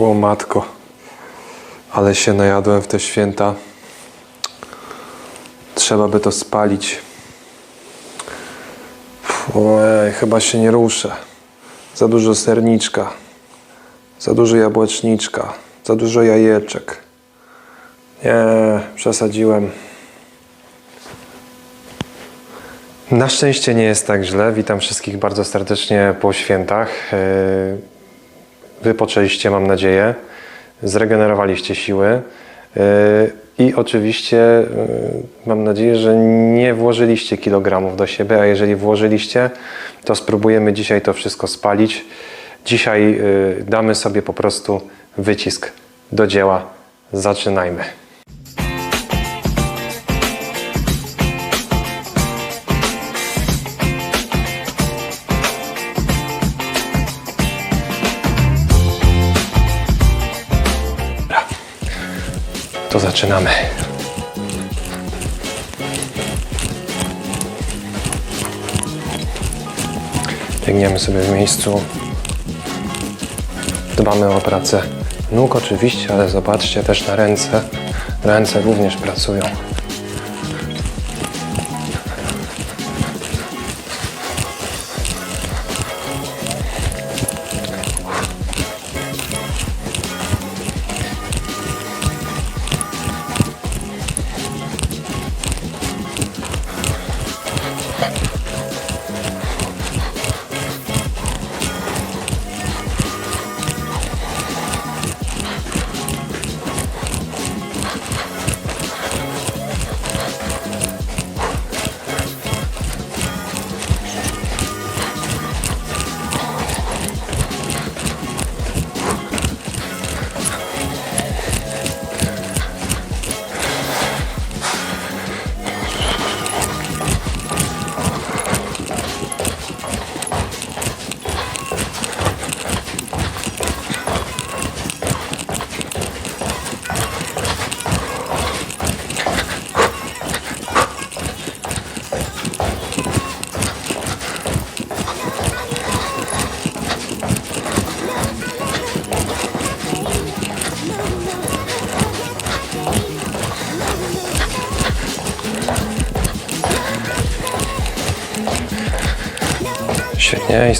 O matko. Ale się najadłem w te święta. Trzeba by to spalić. Ojej, chyba się nie ruszę. Za dużo serniczka. Za dużo jabłeczniczka. Za dużo jajeczek. Nie, przesadziłem. Na szczęście nie jest tak źle. Witam wszystkich bardzo serdecznie po świętach. Wypoczęliście, mam nadzieję. Zregenerowaliście siły. Yy, I oczywiście yy, mam nadzieję, że nie włożyliście kilogramów do siebie, a jeżeli włożyliście, to spróbujemy dzisiaj to wszystko spalić. Dzisiaj yy, damy sobie po prostu wycisk do dzieła. Zaczynajmy. To zaczynamy. Biegniemy sobie w miejscu. Dbamy o pracę nóg oczywiście, ale zobaczcie też na ręce. Ręce również pracują.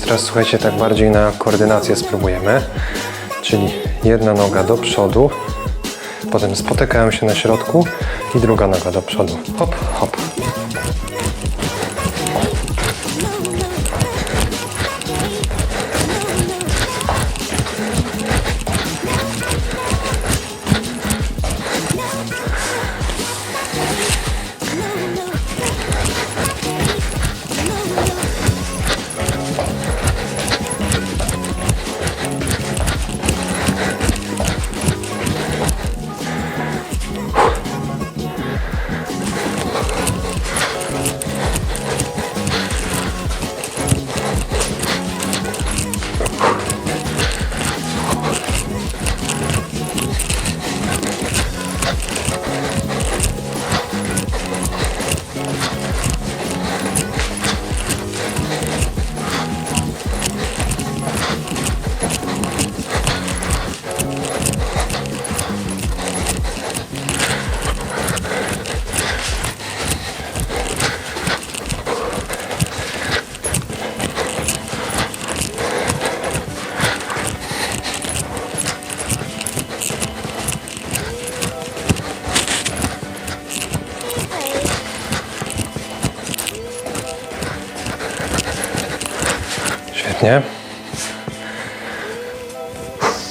Teraz słuchajcie, tak bardziej na koordynację spróbujemy. Czyli jedna noga do przodu, potem spotykają się na środku i druga noga do przodu. Hop, hop. Świetnie.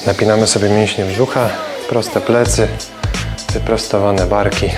Napinamy sobie mięśnie brzucha, proste plecy, wyprostowane barki.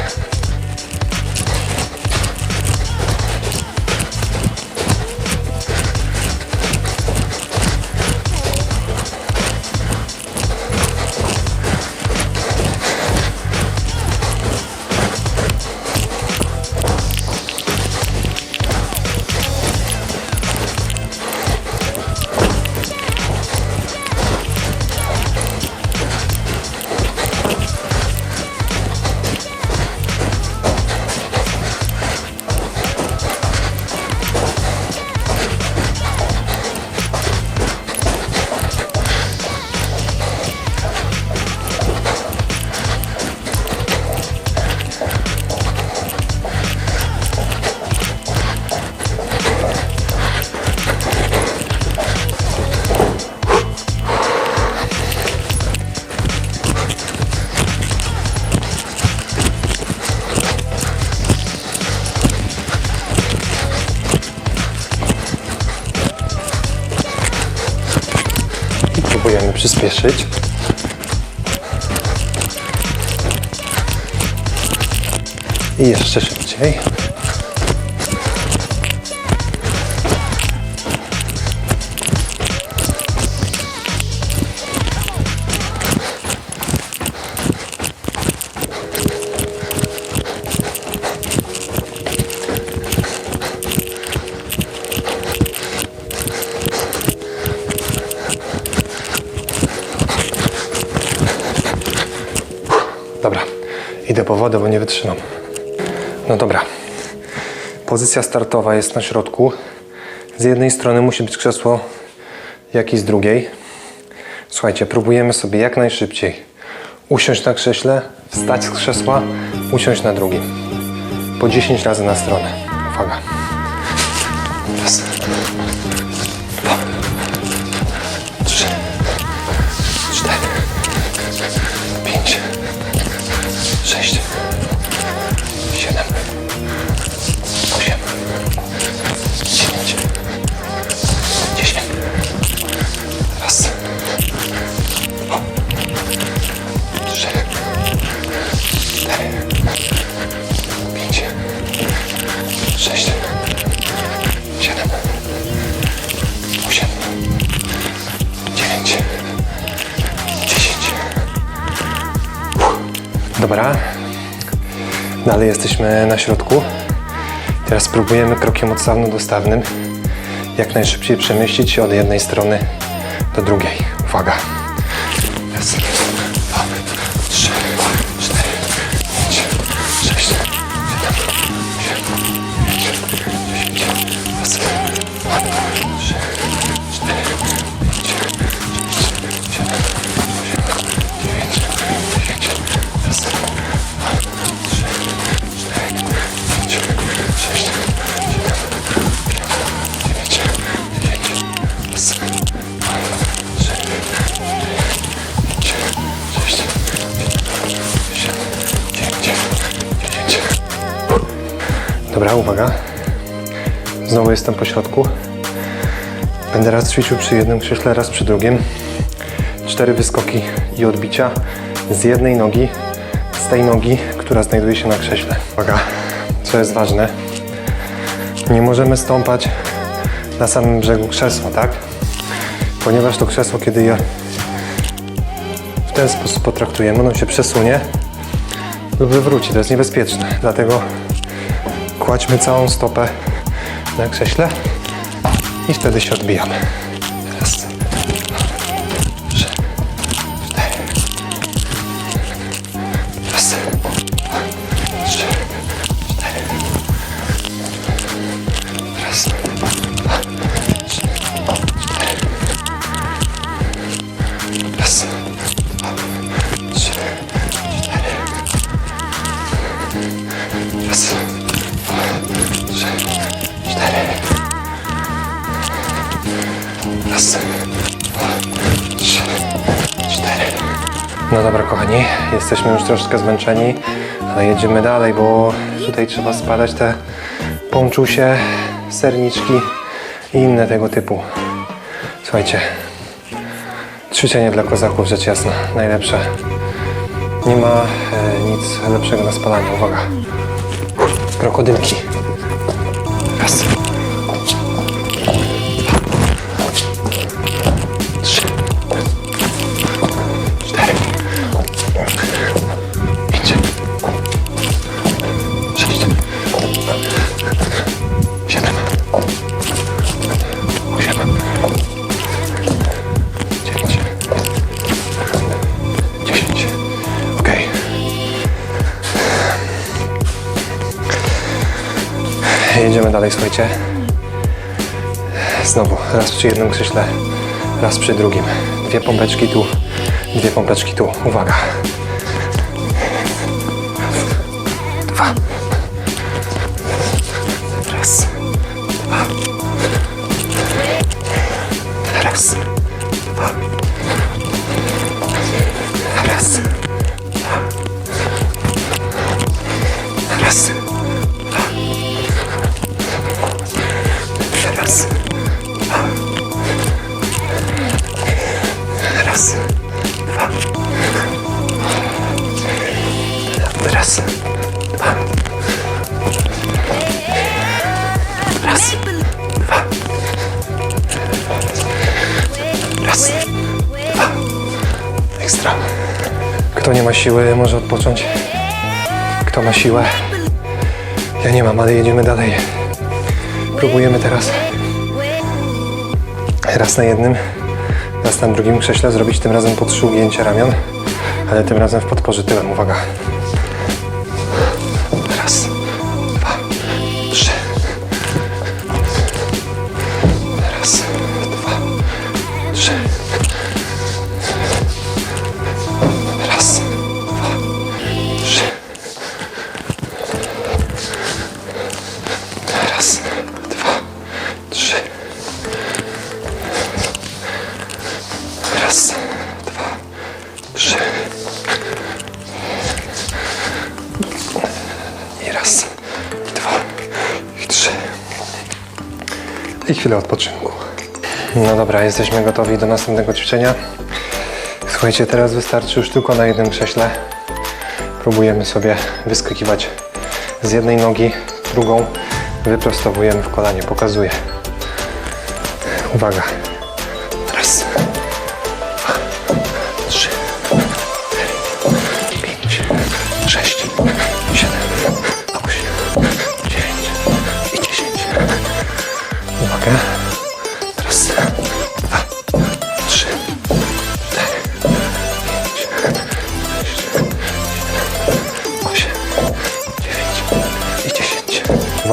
I jeszcze szybciej. No dobra. Pozycja startowa jest na środku. Z jednej strony musi być krzesło, jak i z drugiej. Słuchajcie, próbujemy sobie jak najszybciej usiąść na krześle, wstać z krzesła, usiąść na drugim. Po 10 razy na stronę. Uwaga. Raz. Jesteśmy na środku. Teraz spróbujemy krokiem odstawno-dostawnym jak najszybciej przemieścić się od jednej strony do drugiej. Uwaga. Dobra, uwaga. Znowu jestem po środku. Będę raz ćwiczył przy jednym krześle, raz przy drugim. Cztery wyskoki i odbicia z jednej nogi, z tej nogi, która znajduje się na krześle. Uwaga, co jest ważne, nie możemy stąpać na samym brzegu krzesła, tak? Ponieważ to krzesło, kiedy je w ten sposób potraktujemy, ono się przesunie lub wywróci. To jest niebezpieczne. Dlatego kładźmy całą stopę na krześle i wtedy się odbijamy. Raz, dwa, trzy, cztery. No dobra, kochani, jesteśmy już troszkę zmęczeni, ale jedziemy dalej, bo tutaj trzeba spadać te pączusie, serniczki i inne tego typu. Słuchajcie, ćwiczenie dla kozaków, rzecz jasna, najlepsze. Nie ma e, nic lepszego na spalanie. Uwaga. Krokodylki. Raz. Dalej, słuchajcie. Znowu, raz przy jednym krześle, raz przy drugim. Dwie pompeczki tu, dwie pompeczki tu. Uwaga. Dwa. Raz, dwa. Raz, dwa. Raz, dwa. Ekstra. Kto nie ma siły, może odpocząć. Kto ma siłę? Ja nie mam, ale jedziemy dalej. Próbujemy teraz raz na jednym, raz na drugim krześle zrobić tym razem po trzy ugięcia ramion, ale tym razem w podporze tyłem. Uwaga. I chwilę odpoczynku. No dobra, jesteśmy gotowi do następnego ćwiczenia. Słuchajcie, teraz wystarczy już tylko na jednym krześle. Próbujemy sobie wyskakiwać z jednej nogi, drugą wyprostowujemy w kolanie. Pokazuję. Uwaga. Raz,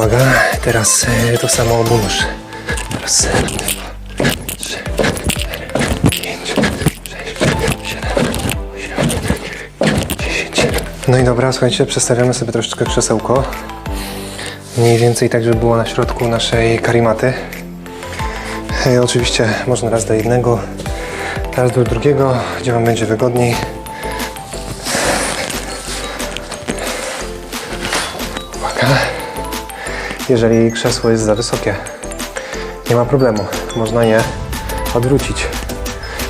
Uwaga, teraz e, to samo obunóż. Raz, dwa, trzy, cztery, pięć, sześć, siedem, osiem, dziesięć. No i dobra, słuchajcie, przestawiamy sobie troszeczkę krzesełko. Mniej więcej tak, żeby było na środku naszej karimaty. E, Oczywiście można raz do jednego, raz do drugiego, gdzie Wam będzie wygodniej. Uwaga. Jeżeli krzesło jest za wysokie, nie ma problemu. Można je odwrócić.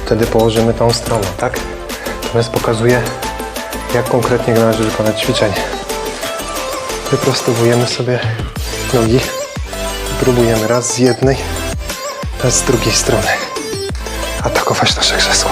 Wtedy położymy tą stronę, tak? Natomiast pokazuję, jak konkretnie należy wykonać ćwiczenie. Wyprostowujemy sobie nogi. Próbujemy raz z jednej, raz z drugiej strony atakować nasze krzesło.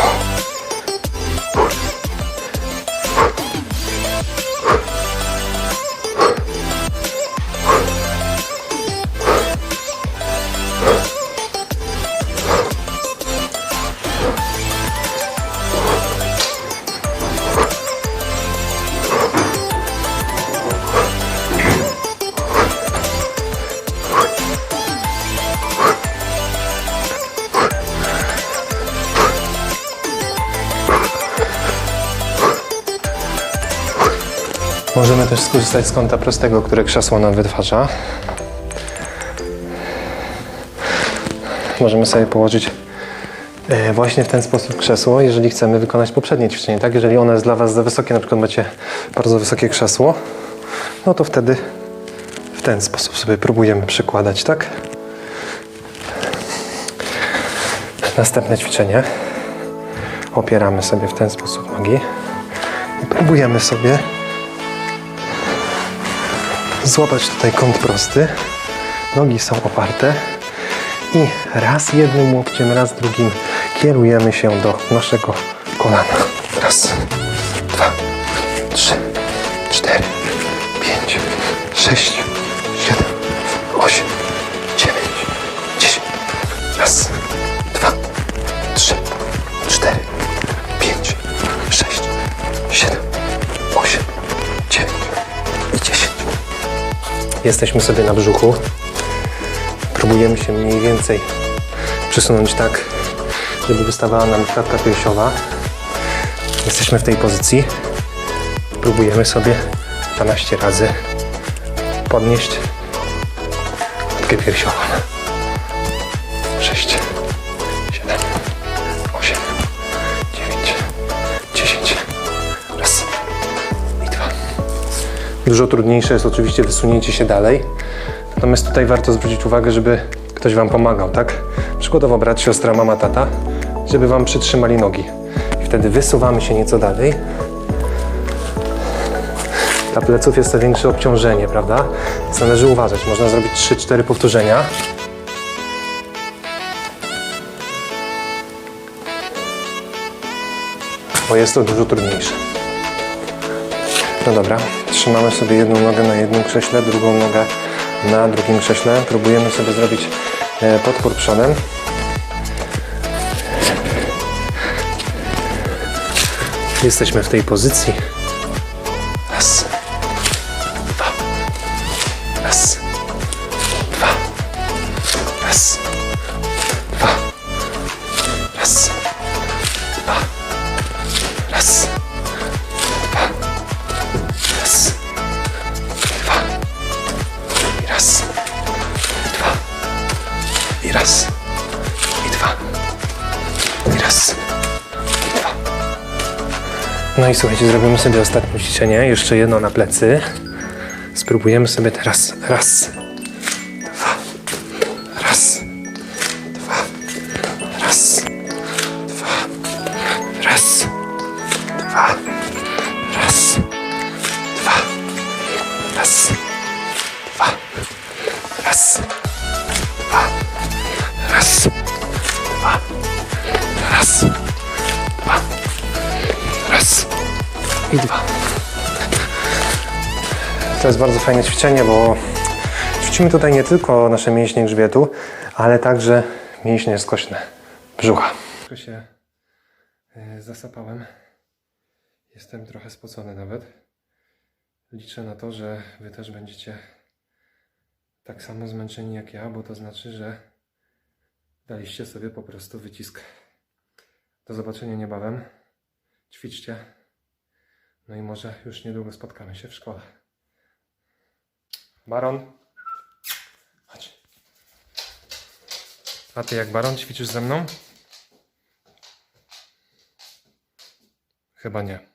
Też skorzystać z kąta prostego, które krzesło nam wytwarza. Możemy sobie położyć e, właśnie w ten sposób krzesło, jeżeli chcemy wykonać poprzednie ćwiczenie. Tak? Jeżeli ono jest dla Was za wysokie, na przykład macie bardzo wysokie krzesło, no to wtedy w ten sposób sobie próbujemy przykładać, tak? Następne ćwiczenie. Opieramy sobie w ten sposób nogi i próbujemy sobie złapać tutaj kąt prosty. Nogi są oparte i raz jednym łokciem, raz drugim kierujemy się do naszego kolana. Raz, dwa, trzy, cztery, pięć, sześć, Jesteśmy sobie na brzuchu. Próbujemy się mniej więcej przesunąć tak, żeby wystawała nam klatka piersiowa. Jesteśmy w tej pozycji. Próbujemy sobie 12 razy podnieść klatkę piersiową. Dużo trudniejsze jest oczywiście wysunięcie się dalej. Natomiast tutaj warto zwrócić uwagę, żeby ktoś Wam pomagał, tak? Przykładowo brat, siostra, mama, tata, żeby Wam przytrzymali nogi. wtedy wysuwamy się nieco dalej. Dla pleców jest to większe obciążenie, prawda? Więc należy uważać. Można zrobić 3-4 powtórzenia. Bo jest to dużo trudniejsze. No dobra, trzymamy sobie jedną nogę na jednym krześle, drugą nogę na drugim krześle. Próbujemy sobie zrobić e, podpór przodem. Jesteśmy w tej pozycji. Raz, dwa, raz, dwa, raz, No i słuchajcie, zrobimy sobie ostatnie ćwiczenie, jeszcze jedno na plecy. Spróbujemy sobie teraz raz, To jest bardzo fajne ćwiczenie, bo ćwiczymy tutaj nie tylko nasze mięśnie grzbietu, ale także mięśnie skośne brzucha. Trochę się e, zasapałem. Jestem trochę spocony nawet. Liczę na to, że Wy też będziecie tak samo zmęczeni jak ja, bo to znaczy, że daliście sobie po prostu wycisk. Do zobaczenia niebawem. Ćwiczcie. No i może już niedługo spotkamy się w szkole. Baron. Chodź. A ty jak baron ćwiczysz ze mną? Chyba nie.